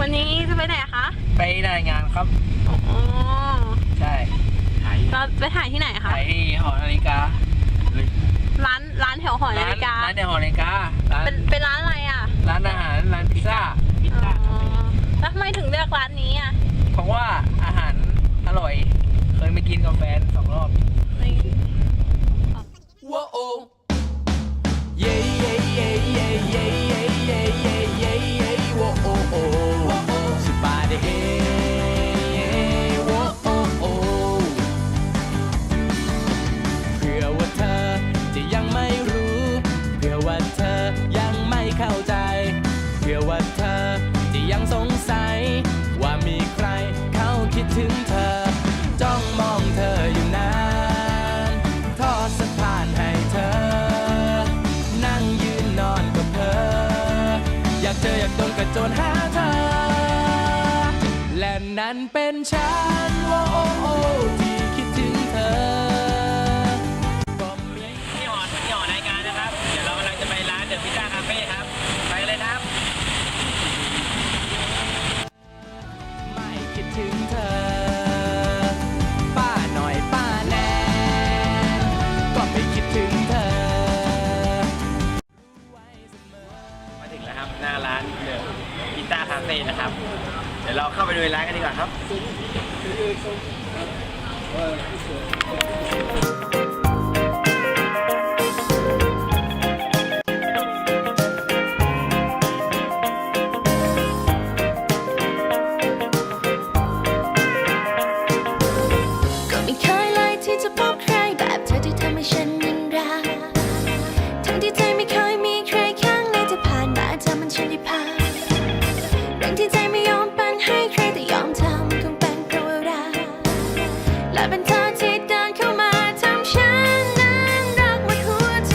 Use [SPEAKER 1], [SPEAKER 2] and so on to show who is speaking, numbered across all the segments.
[SPEAKER 1] วันนี้จะไปไหนคะ
[SPEAKER 2] ไปรายงานครับ
[SPEAKER 1] อ๋อ
[SPEAKER 2] ใช่
[SPEAKER 1] เราไปถ่ายที่ไหนคะ
[SPEAKER 2] ไปหอนาฬิกา
[SPEAKER 1] ร้านร้านแถวหอนาฬิกา
[SPEAKER 2] ร้านในหอนาฬิการ้าน
[SPEAKER 1] เป็นเป็นร้านอะไรอะ
[SPEAKER 2] ร้านอาหาร ร้านพิซซ่า
[SPEAKER 1] อ๋อแล้วทำไมถึงเลือกร้านนี้อะ
[SPEAKER 2] เพราะว่าอาหารอร่อย เคยไปกินกับแฟนสองรอบ
[SPEAKER 3] Whoa, oh. Yeah, จนหาเธอ และนั้นเป็นฉันโอ้โอ้โอ้า
[SPEAKER 2] เฟ่นะครับ
[SPEAKER 3] เดี๋
[SPEAKER 2] ยวเราเข้าไปดูในร้านกันดีกว่าครับ
[SPEAKER 4] ก็ไม่เคย เรื่งที่ใจไม่ยอมเป็นให้ใครแต่ยอมทำคงเป็นเพราะว่ารักและเป็นเธอที่เดินเข้ามาทำฉันนั้นรักหมดหัวใจ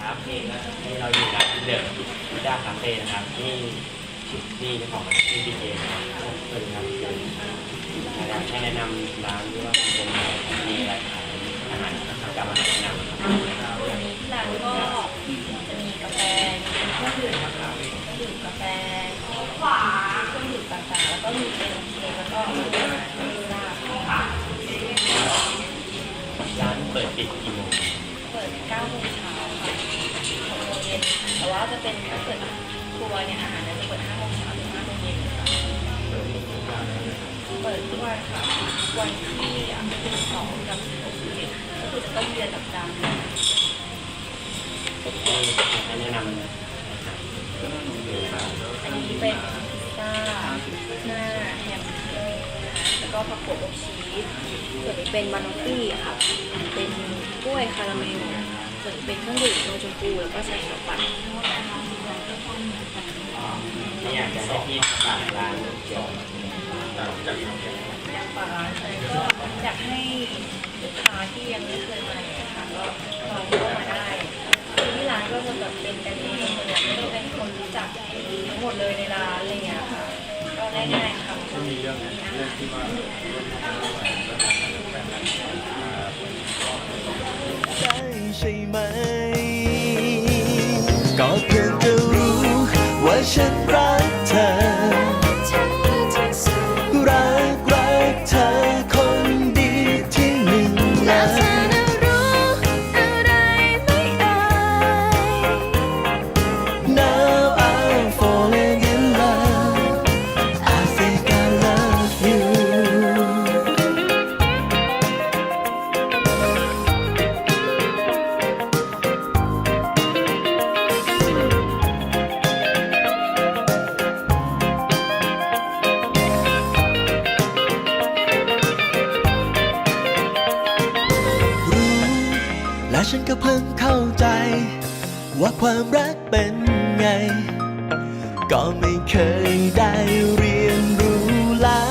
[SPEAKER 5] ครับนี่นะนี่เราอยู่ร้านเดอะพิซซ่าคาเฟ่นะครับนี่ชุดนี่เจ้าของร้านที่พีเจนะครับสวัสดีครับอยากให้แนะนำร้านที่ว่าเป็นมีอะไรขายอาหารกับอาหารแนะนำครับ
[SPEAKER 6] วันนี้ที่ร้านก็จะมีกาแฟมีเครื่องดื่ม นะคะเครื่องดื่มกาแฟขวาเครื่องดื่มต่างๆแล้วก็มีเป็นเค้กแล้วก็มีอาหารเมนูลาบค่ะ
[SPEAKER 5] ร้านเปิดปิดกี่โมง
[SPEAKER 6] เปิด9โมงเช้าค่ะ6โมงเย็นแต่ว่าจะเป็นถ้าเกิดครัวเนี่ยอาหารเนี่ยจะเปิด5โมงเช้าถึง5โมงเย็นค่ะเปิดทุกวันค่ะวันที่อะ12กับ11ก็คือจะต้องเรียนกับจันทร์
[SPEAKER 5] ให้แนะนำ อั
[SPEAKER 6] นนี้เป็นพิซซ่าหน้าแฮมเบอร์นะคะแล้วก็ผักโขมอบชีสส่วนนี้เป็นบานอฟฟี่ค่ะ เป็นกล้วยคาราเมลส่วนนี้เป็นเครื่องดื่มนมชมพูแล้วก็ใส่ช็อกโกแลต
[SPEAKER 5] อยากจะให้พี่ฝากร้านเกี่ยวกับ
[SPEAKER 6] อยากฝากร้านเลยก็อยากให้ลูกค้าที่ยังไม่เคย เป็นกันเองส่วนใหญ่ก็เป็นคนรู้จักทั้งหมดเลยในร้านอะไรเงี้ยค่ะก็ได้ง่ายค่ะก็มีเรื่องเรื่องที่ว่า
[SPEAKER 3] ใช่ไหม ก็เพียงจะรู้ว่าฉันรัก ฉันก็เพิ่งเข้าใจ ว่าความรักเป็นไง ก็ไม่เคยได้เรียนรู้ละ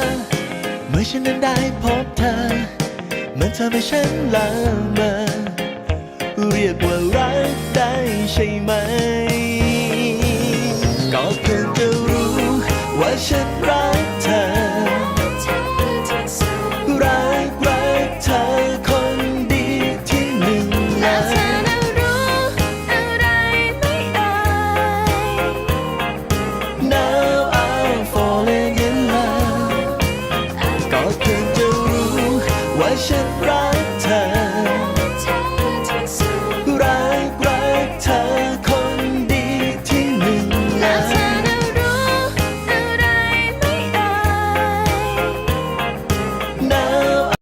[SPEAKER 3] เมื่อฉันนั้นได้พบเธอ มันทำให้ฉันละเมอเรียกว่ารักได้ใช่ไหม